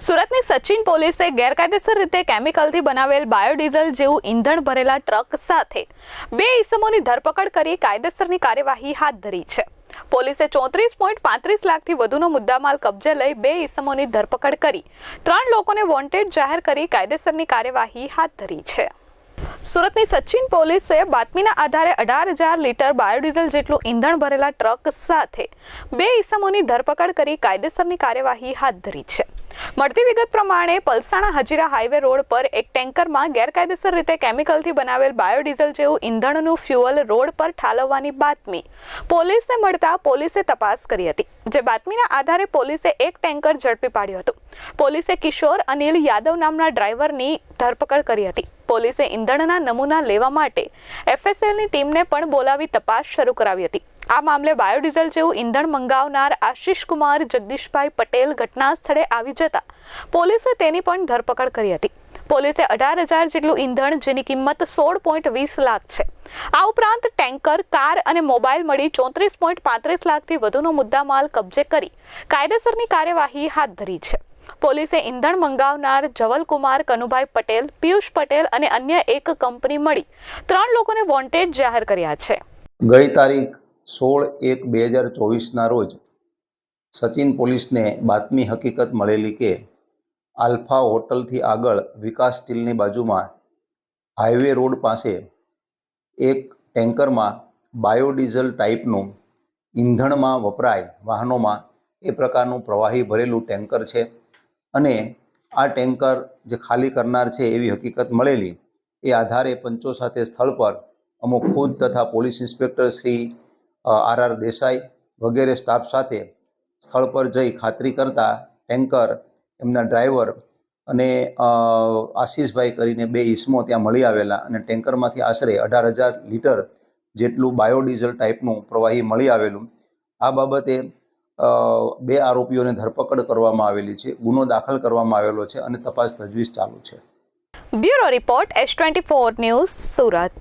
સુરતની સચિન પોલીસે ગેરકાયદેસર રીતે કેમિકલથી બનાવેલ બાયોડીઝલ જેવું ઈંધણ ભરેલા ટ્રક સાથે બે ઈસમોની ધરપકડ કરી કાયદેસરની કાર્યવાહી હાથ ધરી છે. પોલીસે ચોત્રીસ પોઈન્ટ પાંત્રીસ લાખથી વધુનો મુદ્દામાલ કબજે લઈ બે ઈસમોની ધરપકડ કરી. ત્રણ લોકોને વોન્ટેડ જાહેર કરી કાયદેસરની કાર્યવાહી હાથ ધરી છે. સુરતની સચિન પોલીસે બાતમીના આધારે અઢાર હજાર લીટર બાયોડીઝલ જેટલું ઈંધણ ભરેલા ટ્રક સાથે બે ઈસમોની ધરપકડ કરી કાયદેસરની કાર્યવાહી હાથ ધરી છે. મળતી વિગત પ્રમાણે પલસાણા હજીરા હાઈવે રોડ પર એક ટેન્કરમાં ગેરકાયદેસર રીતે કેમિકલથી બનાવેલ બાયોડીઝલ જેવું ઈંધણનું ફ્યુઅલ રોડ પર ઠાલવવાની બાતમી પોલીસને મળતા પોલીસે તપાસ કરી હતી, જે બાતમીના આધારે પોલીસે એક ટેન્કર ઝડપી પાડ્યું હતું. પોલીસે કિશોર અનિલ યાદવ નામના ડ્રાઈવરની ધરપકડ કરી હતી. પોલીસે ઈંધણના નમૂના લેવા માટે એફએસએલની ટીમને પણ બોલાવી તપાસ શરૂ કરાવી હતી. આ મામલે બાયોડીઝલ જેવું ઈંધણ મંગાવનાર આશિષ કુમાર જગદીશભાઈ પટેલ ઘટના સ્થળે આવી જતા પોલીસે તેની પણ ધરપકડ કરી હતી. પોલીસે અઢાર હજાર જેટલું ઈંધણ જેની કિંમત સોળ પોઈન્ટ વીસ લાખ છે. આ ઉપરાંત ટેન્કર, કાર અને મોબાઈલ મળી ચોત્રીસ પોઈન્ટ પાંત્રીસ લાખથી વધુનો મુદ્દામાલ કબજે કરી કાયદેસરની કાર્યવાહી હાથ ધરી છે. પોલીસે ઈંધણ મંગાવનાર જવલકુમાર કનુભાઈ પટેલ, પિયુષ પટેલ અને અન્ય એક કંપની મળી ત્રણ લોકોને વોન્ટેડ જાહેર કર્યા છે. ગઈ તારીખ સોળ એક બે હજાર ચોવીસના રોજ સચિન પોલીસને બાતમી હકીકત મળેલી કે આલ્ફા હોટલથી આગળ વિકાસ સ્ટીલની બાજુમાં હાઈવે રોડ પાસે એક ટેન્કરમાં બાયોડીઝલ ટાઈપનું ઈંધણમાં વપરાય વાહનોમાં એ પ્રકારનું પ્રવાહી ભરેલું ટેન્કર છે. અને આ ટેન્કર જે ખાલી કરનાર છે એવી હકીકત મળેલી, એ આધારે પંચો સાથે સ્થળ પર અમુક ખુદ તથા police inspector Shri R R Desai વગેરે સ્ટાફ સાથે સ્થળ પર જઈ ખાતરી કરતા ટેન્કર એમના ડ્રાઈવર અને આશીષભાઈ કરીને બે ઈસમો ત્યાં મળી આવેલા અને ટેન્કરમાંથી આશરે અઢાર હજાર લીટર જેટલું બાયોડીઝલ ટાઈપનું પ્રવાહી મળી આવેલું. આ બાબતે બે આરોપીઓને ધરપકડ કરવામાં આવેલી છે, ગુનો દાખલ કરવામાં આવેલો છે અને તપાસ તજવીજ ચાલુ છે. Bureau report, S twenty four news Surat.